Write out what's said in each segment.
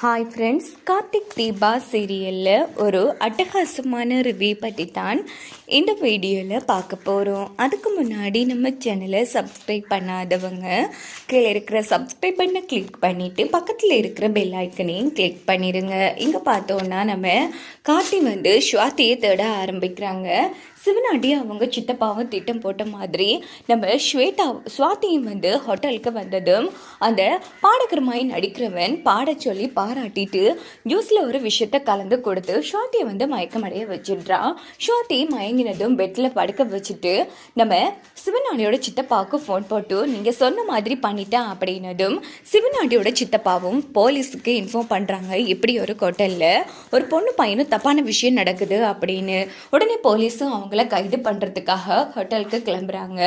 Hi friends Karthik Deepa சீரியலில் ஒரு அட்டகாசமான ரிவ்யூ பற்றி தான் இந்த வீடியோவில் பார்க்க போகிறோம் அதுக்கு முன்னாடி நம்ம சேனலை சப்ஸ்கிரைப் பண்ணாதவங்க கீழே இருக்கிற சப்ஸ்கிரைப் பண்ண கிளிக் பண்ணிவிட்டு பக்கத்தில் இருக்கிற பெல் ஐக்கனையும் கிளிக் பண்ணிடுங்க இங்கே பார்த்தோன்னா நம்ம கார்த்தி வந்து ஸ்வாத்தியை தேட ஆரம்பிக்கிறாங்க. சிவனாடி அவங்க சித்தப்பாவும் திட்டம் போட்ட மாதிரி நம்ம ஸ்வேதா சுவாத்தியும் வந்து ஹோட்டலுக்கு வந்ததும் அந்த பாடகரமாய் நடிக்கிறவன் பாட சொல்லி பாராட்டிட்டு ஜூஸில் ஒரு விஷயத்த கலந்து கொடுத்து ஸ்வாத்தியை வந்து மயக்கமடைய வச்சிடுறான் ஸ்வாத்தி மயங்கினதும் பெட்டில் படுக்க வச்சுட்டு நம்ம சிவனாடியோட சித்தப்பாவுக்கு ஃபோன் போட்டு நீங்கள் சொன்ன மாதிரி பண்ணிட்டேன் அப்படின்னதும் சிவனாடியோட சித்தப்பாவும் போலீஸுக்கு இன்ஃபார்ம் பண்ணுறாங்க இப்படி ஒரு ஹோட்டலில் ஒரு பொண்ணு பையனும் தப்பான விஷயம் நடக்குது அப்படின்னு. உடனே போலீஸும் அவங்கள கைது பண்ணுறதுக்காக ஹோட்டலுக்கு கிளம்புறாங்க.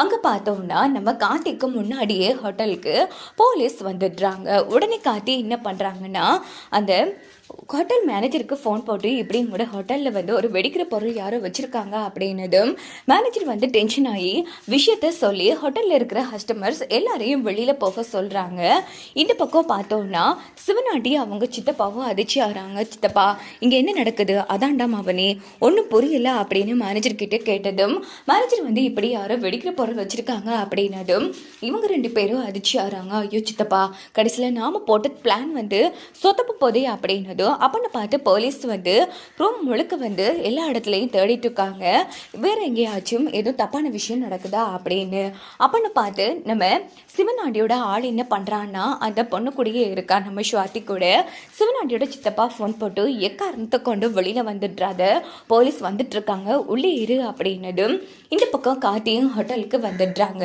அங்கே பார்த்தோம்னா நம்ம கார்த்திக்கு முன்னாடியே ஹோட்டலுக்கு போலீஸ் வந்துடுறாங்க. உடனே கார்த்தி என்ன பண்ணுறாங்கன்னா அந்த ஹோட்டல் மேனேஜருக்கு ஃபோன் போட்டு இப்படி உங்களோட ஹோட்டலில் வந்து ஒரு வெடிக்கிற பொருள் யாரோ வச்சுருக்காங்க அப்படின்னதும் மேனேஜர் வந்து டென்ஷன் ஆகி விஷயத்த சொல்லி ஹோட்டலில் இருக்கிற கஸ்டமர்ஸ் எல்லாரையும் வெளியில் போக சொல்கிறாங்க இந்த பக்கம் பார்த்தோம்னா சிவனாட்டி அவங்க சித்தப்பாவும் அதிர்ச்சி ஆகிறாங்க. சித்தப்பா இங்கே என்ன நடக்குது? அதான்டா மவனே ஒன்றும் புரியல அப்படின்னு மேனேஜர் கிட்ட கேட்டதும் மேனேஜர் வந்து இப்படி யாரோ வெடிக்கிற பொருள் வச்சுருக்காங்க அப்படின்னதும் இவங்க ரெண்டு பேரும் அதிர்ச்சி ஆகிறாங்க. ஐயோ சித்தப்பா கடைசியில் நாம் போட்ட பிளான் வந்து சொத்தப்பு போதே அப்படின்னதும் அப்பன்னு பார்த்து போலீஸ் வந்து ரூம் முழுக்க வந்து எல்லா இடத்துலையும் தேடிட்டு இருக்காங்க. வேற எங்கேயாச்சும் எதுவும் தப்பான விஷயம் நடக்குதா அப்படின்னு. அப்பன்னு பார்த்து நம்ம சிவனாண்டியோட ஆள் என்ன பண்ணுறான்னா அந்த பொண்ணு கூடயே இருக்கா நம்ம ஸ்வாதி கூட. சிவனாண்டியோட சித்தப்பா ஃபோன் போட்டு எக்காரணத்தை கொண்டு வெளியில் வந்துடுறாத போலீஸ் வந்துட்டுருக்காங்க உள்ளே இரு அப்படின்னதும் இந்த பக்கம் கார்த்தியும் ஹோட்டலுக்கு வந்துடுறாங்க.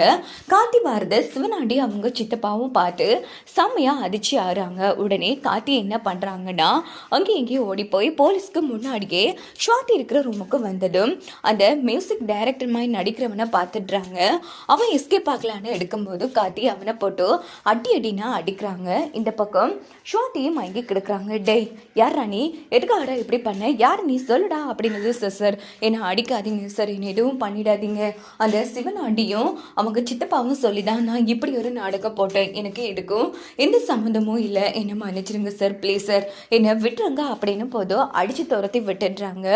கார்த்தி பாரத சிவனாண்டி அவங்க சித்தப்பாவும் பார்த்து செம்மையாக அதிர்ச்சி ஆறாங்க உடனே கார்த்தி என்ன பண்ணுறாங்கன்னா அங்கேயும் இங்கேயும் ஓடி போய் போலீஸ்க்கு முன்னாடியே ஷார்ட் இருக்கிற ரூமுக்கு வந்ததும் அந்த மியூசிக் டைரக்டர் மாதிரி நடிக்கிறவனை பார்த்துடுறாங்க. அவன் எஸ்கேப் ஆகலான்னு எடுக்கும்போது காட்டி அவனை போட்டு அடி அடினா அடிக்கிறாங்க. இந்த பக்கம் ஷார்ட்டியும் வாங்கி கிடக்குறாங்க. டேய் யார் ராணி எதுக்காக இப்படி பண்ண? யார் நீ? சொல்லுடா அப்படின்னது சார் சார் என்னை அடிக்காதீங்க சார் என்னை எதுவும் பண்ணிடாதீங்க. அந்த சிவனாண்டியும் அவங்க சித்தப்பாவும் சொல்லி தான் நான் இப்படி ஒரு நாடகம் போட்டேன். எனக்கு எடுக்கும் எந்த சம்மந்தமும் இல்லை. என்னை மன்னிச்சிருங்க சார் ப்ளீஸ் சார் என்னை விட்டுருங்க அப்படின்னு போதும் அடித்து துரத்தி விட்டுடுறாங்க.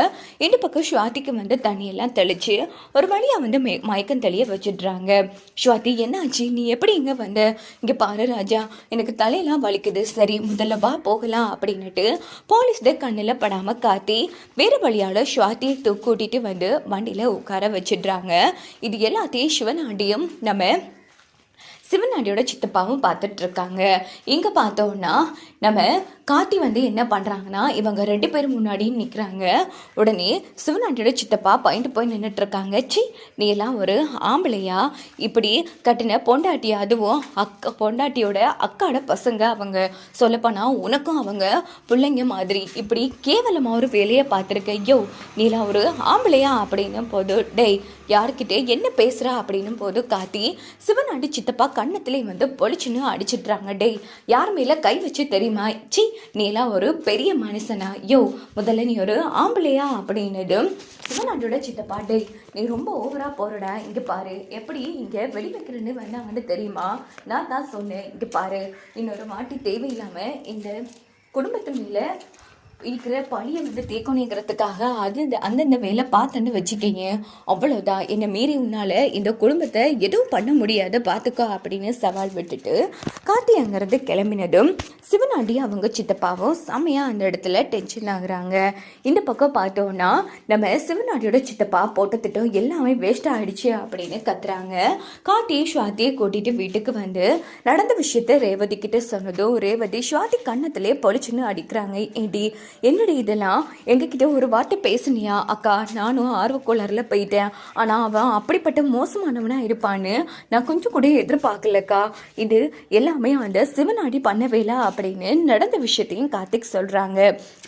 இந்த பக்கம் ஸ்வாதிக்கு வந்து தண்ணியெல்லாம் தெளித்து ஒரு வழியாக வந்து மே மயக்கம் தெளிய வச்சிடுறாங்க. ஸ்வாதி என்னாச்சு? நீ எப்படி இங்கே வந்த? இங்கே பாரு ராஜா எனக்கு தலையெல்லாம் வலிக்குது. சரி முதல்ல வா போகலாம் அப்படின்னுட்டு போலீஸ் கண்ணில் படாமல் காத்தி வேறு வழியால் ஸ்வாதியை தூக்கூட்டிட்டு வந்து வண்டியில் உட்கார வச்சிடுறாங்க. இது எல்லாத்தையும் சிவனாண்டியும் நம்ம சிவனாண்டியோட சித்தப்பாவும் பார்த்துட்டு இருக்காங்க இங்கே பார்த்தோன்னா நம்ம காத்தி வந்து என்ன பண்ணுறாங்கன்னா இவங்க ரெண்டு பேரும் முன்னாடியும் நிற்கிறாங்க உடனே சிவனாண்டியோட சித்தப்பா பயந்து போய் நின்றுட்டுருக்காங்க சி நீ எல்லாம் ஒரு ஆம்பளையா? இப்படி கட்டின பொண்டாட்டி அதுவும் அக்கா பொண்டாட்டியோட அக்காட பசங்க அவங்க. சொல்லப்போனால் உனக்கும் அவங்க பிள்ளைங்க மாதிரி. இப்படி கேவலமாக ஒரு வேலையை பார்த்துருக்க. ஐயோ நீலாம் ஒரு ஆம்பளையா அப்படின்னும் போது டேய் யார்கிட்ட என்ன பேசுகிறா அப்படின்னும் போது காத்தி சிவனாண்டி சித்தப்பா கண்ணத்துலேயே வந்து பொழிச்சுன்னு அடிச்சிட்றாங்க. டேய் யார் மேலே கை வச்சு தெரியுமா? சி நீலாம் ஒரு பெரிய மனுஷனா? யோ முதல்ல நீ ஒரு ஆம்பளையா அப்படின்னதும் சிவனாண்டியோட சித்தப்பா டேய் நீ ரொம்ப ஓவராக போகிறடா இங்கே பாரு. எப்படி இங்கே வெளி வைக்கிறேன்னு வந்தாங்கன்னு தெரியுமா? நான் தான் சொன்னேன் இங்கே பாரு. இன்னொரு வாட்டி தேவையில்லாமல் இந்த குடும்பத்து மேலே இருக்கிற பழியை வந்து தேக்கணுங்கிறதுக்காக அது இந்த அந்தந்த வேலை பார்த்தேன்னு வச்சுக்கிங்க. அவ்வளோதான் என்னை மீறி உன்னால் இந்த குடும்பத்தை எதுவும் பண்ண முடியாது பார்த்துக்கோ அப்படின்னு சவால் விட்டுட்டு கார்த்தி அங்கேருந்து கிளம்பினதும் சிவனாண்டி அவங்க சித்தப்பாவும் செம்மையாக அந்த இடத்துல டென்ஷன் ஆகுறாங்க. இந்த பக்கம் பார்த்தோன்னா நம்ம சிவனாண்டியோட சித்தப்பா போட்ட திட்டம் எல்லாமே வேஸ்ட் ஆகிடுச்சு அப்படின்னு கத்துறாங்க. கார்த்தி ஸ்வாதியை கூட்டிகிட்டு வீட்டுக்கு வந்து நடந்த விஷயத்த ரேவதி கிட்ட சொன்னதும் ரேவதி ஸ்வாதி கன்னத்திலே பொழிச்சுன்னு அடிக்கிறாங்க. ஏடி என்னடி இதெல்லாம் எங்ககிட்ட ஒரு வார்த்தை பேசுனியா? அக்கா நானும் ஆர்வக்கோளாறில் போயிட்டேன். ஆனால் அவன் அப்படிப்பட்ட மோசமானவனா இருப்பான்னு நான் கொஞ்சம் கூட எதிர்பார்க்கலக்கா. இது எல்லாமே அந்த சிவனாடி பண்ண வேலை அப்படின்னு நடந்த விஷயத்தையும் கார்த்திக் சொல்கிறாங்க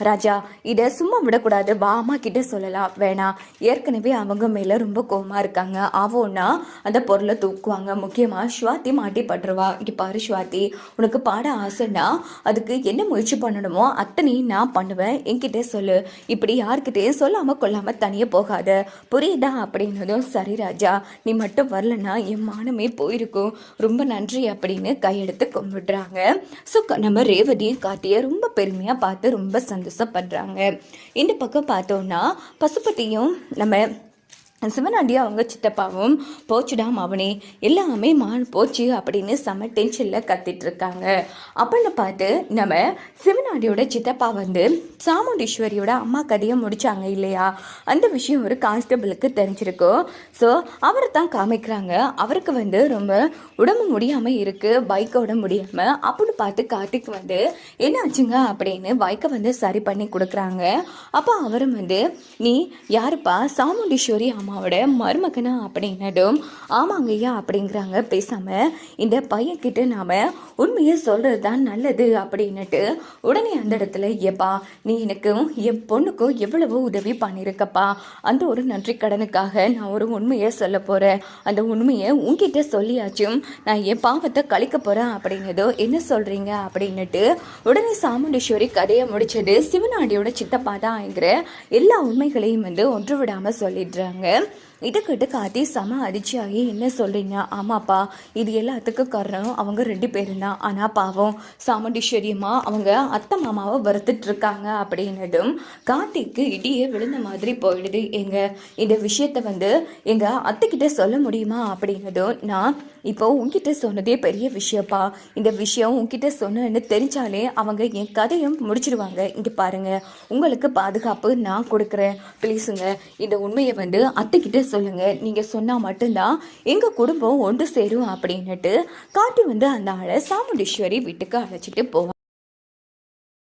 ராஜா இதை சும்மா விடக்கூடாது. வா அம்மா கிட்ட சொல்லலாம் வேணாம் ஏற்கனவே அவங்க மேலே ரொம்ப கோவமா இருக்காங்க. ஆவோன்னா அந்த பொருளை தூக்குவாங்க. முக்கியமாக ஸ்வாதி மாட்டி பட்டுருவா. இங்கே பாரு ஸ்வாதி உனக்கு பாட ஆசைன்னா அதுக்கு என்ன முயற்சி பண்ணணுமோ அத்தனையும் நான் பண்ண பண்ணுவேன். என்கிட்ட சொல்லு. இப்படி யாருக்கிட்டேயும் சொல்லாமல் கொள்ளாமல் தனியாக போகாத. புரியுதா? அப்படின்னதும் சரி ராஜா நீ மட்டும் வரலன்னா என் மானமே போயிருக்கும். ரொம்ப நன்றி அப்படின்னு கையெடுத்து கும்பிடுறாங்க. ஸோ நம்ம ரேவதியும் காட்டியை ரொம்ப பெருமையாக பார்த்து ரொம்ப சந்தோஷப்படுறாங்க. இந்த பக்கம் பார்த்தோன்னா பசுபதியும் நம்ம சிவனாண்டி அவங்க சித்தப்பாவும் போச்சுடா மவனே எல்லாமே மான் போச்சு அப்படின்னு செம டென்ஷனில் கத்திட்டு இருக்காங்க. அப்படின்னு பார்த்து நம்ம சிவனாண்டியோட சித்தப்பா வந்து சாமுண்டீஸ்வரியோட அம்மா கதையை முடித்தாங்க இல்லையா? அந்த விஷயம் ஒரு கான்ஸ்டபிளுக்கு தெரிஞ்சிருக்கும். ஸோ அவரை தான் காமிக்கிறாங்க. அவருக்கு வந்து ரொம்ப உடம்பு முடியாமல் இருக்குது பைக்கோட முடியாமல் அப்படின்னு பார்த்து கார்த்திக் வந்து என்ன ஆச்சுங்க அப்படின்னு பைக்கை வந்து சரி பண்ணி கொடுக்குறாங்க. அப்போ அவரும் வந்து நீ யாருப்பா? சாமுண்டீஸ்வரி அம்மாவோட மருமகனா அப்படின்னதும் ஆமாங்க ஐயா அப்படிங்கிறாங்க. பேசாமல் இந்த பையன்கிட்ட நாம் உண்மையை சொல்கிறது தான் நல்லது அப்படின்னுட்டு உடனே அந்த இடத்துல ஏப்பா நீ எனக்கும் என் பொண்ணுக்கும் எவ்வளவு உதவி பண்ணியிருக்கப்பா அந்த ஒரு நன்றி கடனுக்காக நான் ஒரு உண்மையை சொல்ல போகிறேன் அந்த உண்மையை உங்ககிட்ட சொல்லியாச்சும் நான் என் பாவத்தை கழிக்க போகிறேன் அப்படின்னதோ என்ன சொல்கிறீங்க அப்படின்னுட்டு உடனே சாமுண்டீஸ்வரி கதையை முடிச்சது சிவநாடியோட சித்தப்பா தான்ங்கிற எல்லா உண்மைகளையும் வந்து ஒன்று விடாமல் சொல்லிடுறாங்க. করেন இதை கேட்டு காத்தி செம அதிர்ச்சியாகி என்ன சொல்கிறீங்க ஆமாப்பா இது எல்லாத்துக்கும் காரணம் அவங்க ரெண்டு பேரும் தான் ஆனால் பாவம் சாமுண்டீஸ்வரியம்மா அவங்க அத்தை மாமாவை வறுத்துட்ருக்காங்க அப்படின்னதும் கார்த்திக்கு இடியே விழுந்த மாதிரி போயிடுது. எங்க இந்த விஷயத்த வந்து எங்கள் அத்தைக்கிட்ட சொல்ல முடியுமா? அப்படின்னதும் நான் இப்போ உங்ககிட்ட சொன்னதே பெரிய விஷயப்பா இந்த விஷயம் உங்ககிட்ட சொன்னேன்னு தெரிஞ்சாலே அவங்க என் கதையும் முடிச்சிடுவாங்க. இங்கே பாருங்கள் உங்களுக்கு பாதுகாப்பு நான் கொடுக்குறேன். ப்ளீஸுங்க இந்த உண்மையை வந்து அத்தைக்கிட்ட சொல்லுங்க. நீங்கள் சொன்னால் மட்டும்தான் எங்கள் குடும்பம் ஒன்று சேரும் அப்படின்னுட்டு காட்டி வந்து அந்த ஆளை சாமுண்டீஸ்வரி வீட்டுக்கு அழைச்சிட்டு போவாங்க